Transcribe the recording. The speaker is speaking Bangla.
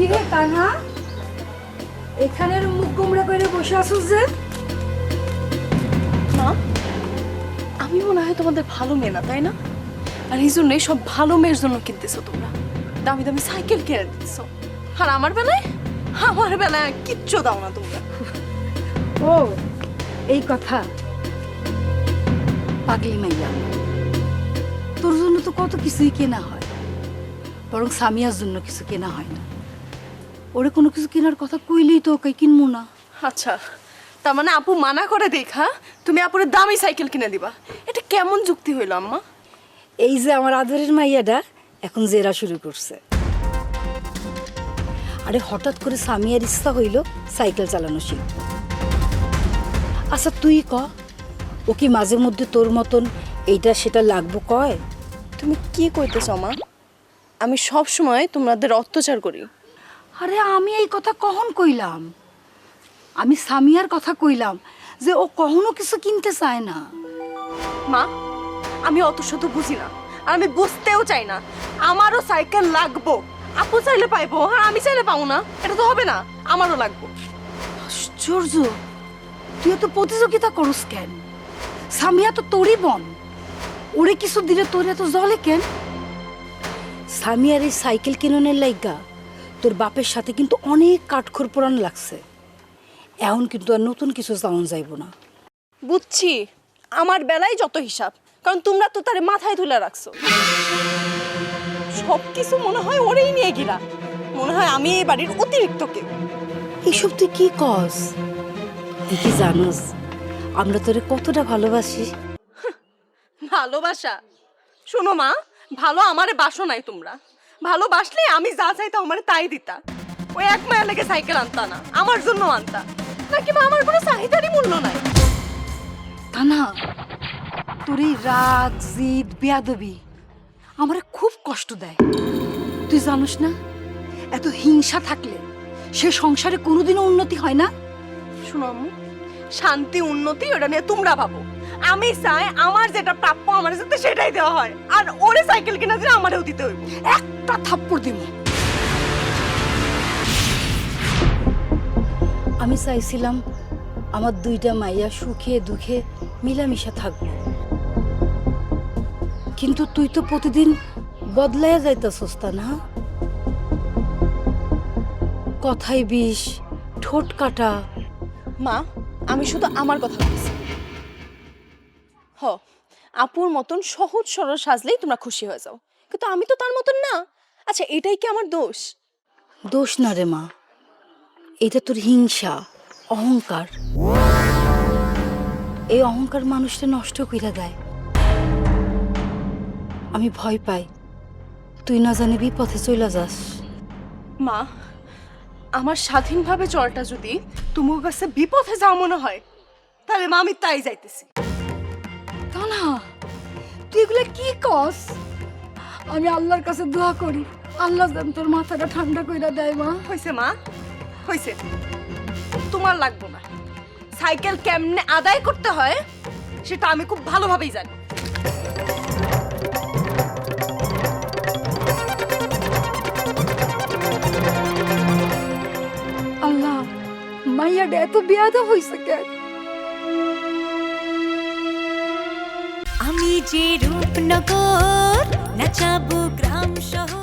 কি রে কানহা এখানের মুখ গোমড়া করে বসে আছিস যে? মা আমি মনে হয় তোমাদের ভালো মেয়ে না তাই না? আর এই জন্যই সব ভালো মেয়ের জন্য কিনতেছো তোমরা। দামি দামি সাইকেল কিনে দিতেছো। আর আমার বেলায়? আমার বেলায় কিচ্ছু দাও না তোমরা। ও এই কথা। পাগলি মাইয়া। তোর জন্য তো কত কিছুই কেনা হয়। বরং সামিয়ার জন্য কিছু কেনা হয় না। ওরে কোনো কিছু কেনার কথা কইলেই তো ওকে কিনবো না। আচ্ছা তার মানে আপু মানা করে দেখা তুমি আপুরে দামি সাইকেল কিনে দিবা। এটা কেমন যুক্তি হইল আম্মা? এই যে আমার আদরের মাইয়াটা এখন জেরা শুরু করছে। আরে হঠাৎ করে সামিয়ার ইচ্ছা হইল সাইকেল চালানো শিখব আচ্ছা তুই ক? ও কি মাঝে মধ্যে তোর মতন এইটা সেটা লাগবো কয়? তুমি কি কইতেছ মা আমি সব সময় তোমাদের অত্যাচার করি। আরে আমি এই কথা কখন কইলাম? আমি সামিয়ার কথা কইলাম যে ও কখনো কিছু কিনতে চায় না। মা আমি অত শত বুঝি না আর আমি বুঝতেও চাই না। আমারও সাইকেল লাগবো। আপু চাইলে পাইবো আর আমি চাইলে পাবো না। এটা তো হবে না আমারও লাগবো। আশ্চর্য তুই তো প্রতিযোগিতা করস কেন? সামিয়া তো তোরই বন। ওরে কিছু দিলে তোর এত জলে কেন? সামিয়ার এই সাইকেল কিননের লাইগা তোর বাপের সাথে কিন্তু অনেক কাঠখোর পোড়ান লাগছে। এখন কিন্তু আর নতুন কিছু চাওয়ান যাইব না। বুঝছি আমার বেলায় যত হিসাব কারণ তোমরা তো তার মাথায় তুলে রাখছো। সব কিছু মনে হয় ওরেই নিয়ে গিলা। মনে হয় আমি এই বাড়ির অতিরিক্ত কেউ। এইসব তুই কি কস? তুই কি জানোস আমরা তোরে কতটা ভালোবাসি? ভালোবাসা? শোনো মা ভালো আমারে বাসো নাই তোমরা। ভালোবাসলে আমি যা চাইতো আমারে তাই দিতা। ওই এক মায়ের লেগে সাইকেল আনতা না আমার জন্য আনতা। নাকি বা আমার কোনো চাহিদারই মূল্য নাই? তা না তোর এই রাগ জিদ বেয়াদবি আমার খুব কষ্ট দেয়। তুই জানিস না এত হিংসা থাকলে সে সংসারে কোনোদিনও উন্নতি হয় না? শোনো আম্মু শান্তি উন্নতি ওটা নিয়ে তোমরা ভাবো। আমি চাই আমার যেটা প্রাপ্য আমার সাথে সেটাই দেওয়া হয়। আর ওরে সাইকেল কিনা দিলে আমারও দিতে হইব। একটা থাপ্পড় দিব। আমি চাইছিলাম আমার দুইটা মাইয়া সুখে দুঃখে মিলামিশা থাকব। কিন্তু তুই তো প্রতিদিন বদলাইয়া যাইতাছস তা না? কথাই বিষ ঠোঁট কাটা। মা আমি শুধু আমার কথা বলছি। হ আপুর মতন সহজ সরল সাজলেই তোমরা খুশি হয়ে যাও। কিন্তু আমি তো তার মতন না। আচ্ছা এটাই কি আমার দোষ? দোষ না রে মা। এটা তোর হিংসা অহংকার। এই অহংকার মানুষটা নষ্ট কইরা দেয়। আমি ভয় পাই। তুই না জানি বিপথে চইলা যাস। মা আমার স্বাধীনভাবে চলটা যদি তোমার কাছে বিপথে যাও মনে হয় তাহলে মা আমি তাই যাইতেছি। তুই এগুলো কি কস? আমি আল্লাহর কাছে দোয়া করি। আল্লাহ যেন তোর মাথাটা ঠান্ডা কইরা দেয় মা। হয়েছে মা। হয়েছে তোমার লাগবো না। সাইকেল কেমনে আদায় করতে হয় সেটা আমি খুব ভালোভাবেই জানি। আল্লাহ মাইয়াটা এত বেয়াদব হইছে কেন? নিজে রূপনগর নাচাবো গ্রাম শহর।